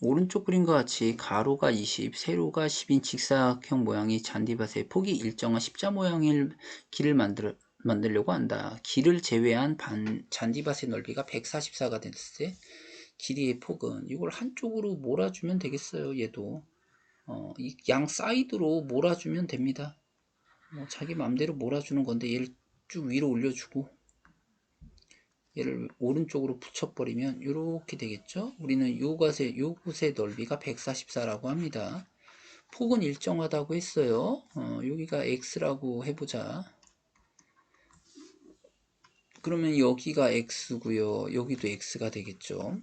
오른쪽 그림과 같이 가로가 20, 세로가 10인 직사각형 모양의 잔디밭에 폭이 일정한 십자 모양의 길을 만들, 만들려고 한다. 길을 제외한 반, 잔디밭의 넓이가 144가 됐을 때 길이의 폭은 이걸 한쪽으로 몰아주면 되겠어요. 얘도 어, 이양 사이드로 몰아주면 됩니다. 뭐 자기 마음대로 몰아주는 건데 얘를 쭉 위로 올려주고 얘를 오른쪽으로 붙여버리면 이렇게 되겠죠. 우리는 요것의, 요곳의 넓이가 144라고 합니다. 폭은 일정하다고 했어요. 어, 여기가 x라고 해보자. 그러면 여기가 x고요. 여기도 x가 되겠죠.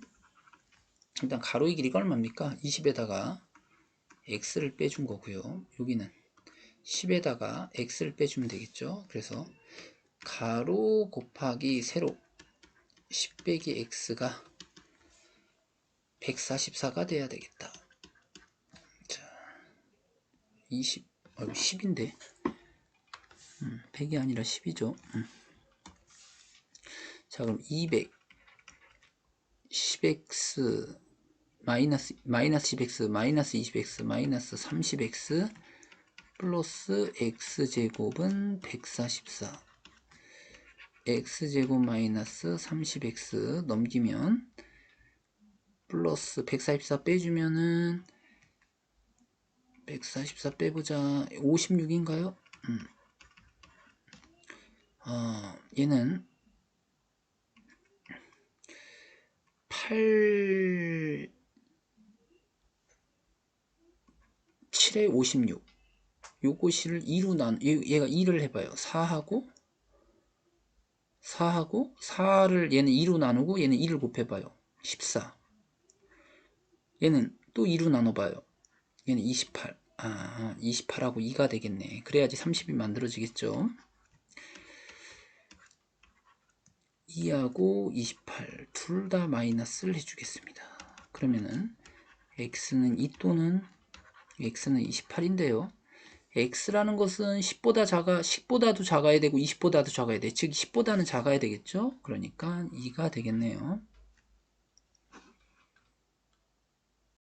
일단 가로의 길이가 얼마입니까? 20에다가 x를 빼준 거고요. 여기는 10에다가 x를 빼주면 되겠죠. 그래서 가로 곱하기 세로 10 빼기 x가 144가 돼야 되겠다. 자, 20, 어, 10인데. 음, 100이 아니라 10이죠. 음. 자, 그럼 200, 10x, 마이너스, 마이너스 10x, 마이너스 20x, 마이너스 30x, 플러스 x제곱은 144. X제곱 마이너스 30x 넘기면 플러스 144 빼주면은 144 빼보자 56인가요? 음. 어, 얘는 8 7에 56 요것을 2로 난 얘가 2를 해봐요 4하고 4하고 4를 얘는 2로 나누고 얘는 2를 곱해봐요. 14. 얘는 또 2로 나눠봐요. 얘는 28. 아, 28하고 2가 되겠네. 그래야지 30이 만들어지겠죠. 2하고 28 둘 다 마이너스를 해주겠습니다. 그러면은 x는 2 또는 x는 28인데요. X라는 것은 10보다 작아, 10보다도 작아야 되고 20보다도 작아야 돼. 즉 10보다는 작아야 되겠죠? 그러니까 2가 되겠네요.